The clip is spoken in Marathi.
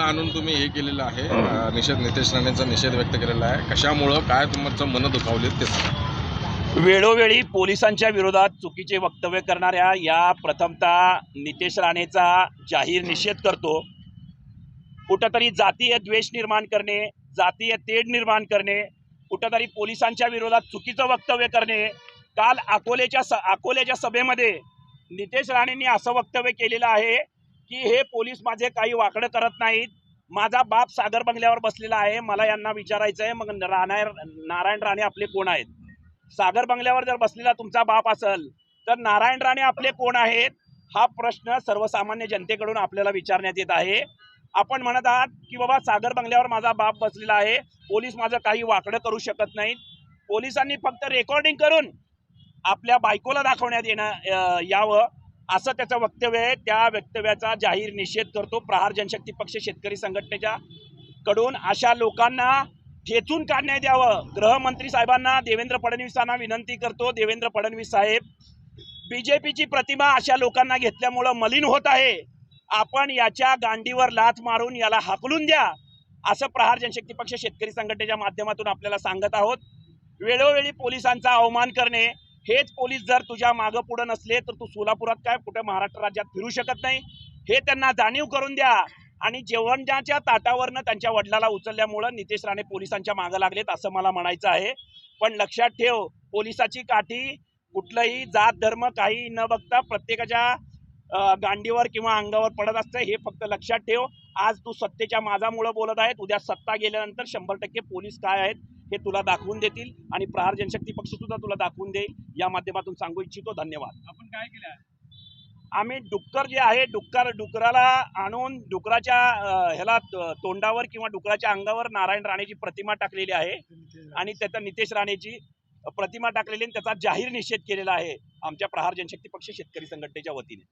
आणून तुम्ही हे केलेलं आहे. अं, निषेध नितेश राणेंचा निषेध व्यक्त केलेला आहे. कशामुळं काय तुमचं मन दुखावलेत ते. वेळोवेळी पोलिसांच्या विरोधात चुकीचे वक्तव्य करणाऱ्या या प्रथमतः नितेश राणेचा जाहीर निषेध करतो. कुठंतरी जातीय द्वेष निर्माण करणे जातीय तेढ निर्माण करणे कुठंतरी पोलिसांच्या विरोधात चुकीचं वक्तव्य करणे काल अकोलेच्या स अकोल्याच्या सभेमध्ये नितेश राणेंनी असं वक्तव्य केलेलं आहे की हे पोलीस माझे काही वाकडं करत नाहीत. माझा बाप सागर बंगल्यावर बसलेला आहे. मला यांना विचारायचं आहे मग राणा नारायण राणे आपले कोण आहेत? सागर बंगल्यावर जर बसलेला तुमचा बाप असेल तर नारायण राणे आपले कोण आहेत? हा प्रश्न सर्वसामान्य जनतेकडून आपल्याला विचारण्यात येत आहे. आपण म्हणत आहात की बाबा सागर बंगल्यावर माझा बाप बसलेला आहे. पोलीस माझं काही वाकडं करू शकत नाहीत. पोलिसांनी फक्त रेकॉर्डिंग करून आपल्या बायकोला दाखवण्यात येणं यावं. असं त्याचं वक्तव्य आहे. त्या वक्तव्याचा जाहीर निषेध करतो प्रहार जनशक्ती पक्ष शेतकरी संघटनेच्या कडून. अशा लोकांना ठेचून काढण्यात यावं. गृहमंत्री साहेबांना देवेंद्र फडणवीसांना विनंती करतो. देवेंद्र फडणवीस साहेब बीजेपीची प्रतिमा अशा लोकांना घेतल्यामुळं मलिन होत आहे. आपण याच्या गांडीवर लाथ मारून याला हाकलून द्या असं प्रहार जनशक्ती पक्ष शेतकरी संघटनेच्या माध्यमातून आपल्याला सांगत आहोत. वेळोवेळी पोलिसांचा अवमान करणे हेच पोलीस जर तुझ्या मागं पुढं नसले तर तू सोलापुरात काय कुठे महाराष्ट्र राज्यात फिरू शकत नाही? हे त्यांना जाणीव करून द्या. आणि जेवणाच्या ताटावरनं त्यांच्या वडिलाला उचलल्यामुळं नितेश राणे पोलिसांच्या मागं लागलेत असं मला म्हणायचं आहे. पण लक्षात ठेव पोलिसाची काठी कुठलंही जात धर्म काही न बघता प्रत्येकाच्या गांडीवर किंवा अंगावर पडत असतं हे फक्त लक्षात ठेव. आज तू सत्तेच्या माझामुळं बोलत आहेत. उद्या सत्ता गेल्यानंतर शंभर टक्के पोलीस काय आहेत हे तुला दाखवून देतील आणि प्रहार जनशक्ती पक्ष सुद्धा तुला दाखवून देईल. या माध्यमातून सांगू इच्छितो. धन्यवाद. आपण काय केलं आम्ही डुक्कर जे आहे डुक्कर डुकराला आणून डुकराच्या ह्याला तोंडावर किंवा डुकराच्या अंगावर नारायण राणेची प्रतिमा टाकलेली आहे. आणि त्याचा नितेश राणेची प्रतिमा टाकलेली आणि त्याचा जाहीर निषेध केलेला आहे आमच्या प्रहार जनशक्ती पक्ष शेतकरी संघटनेच्या वतीने.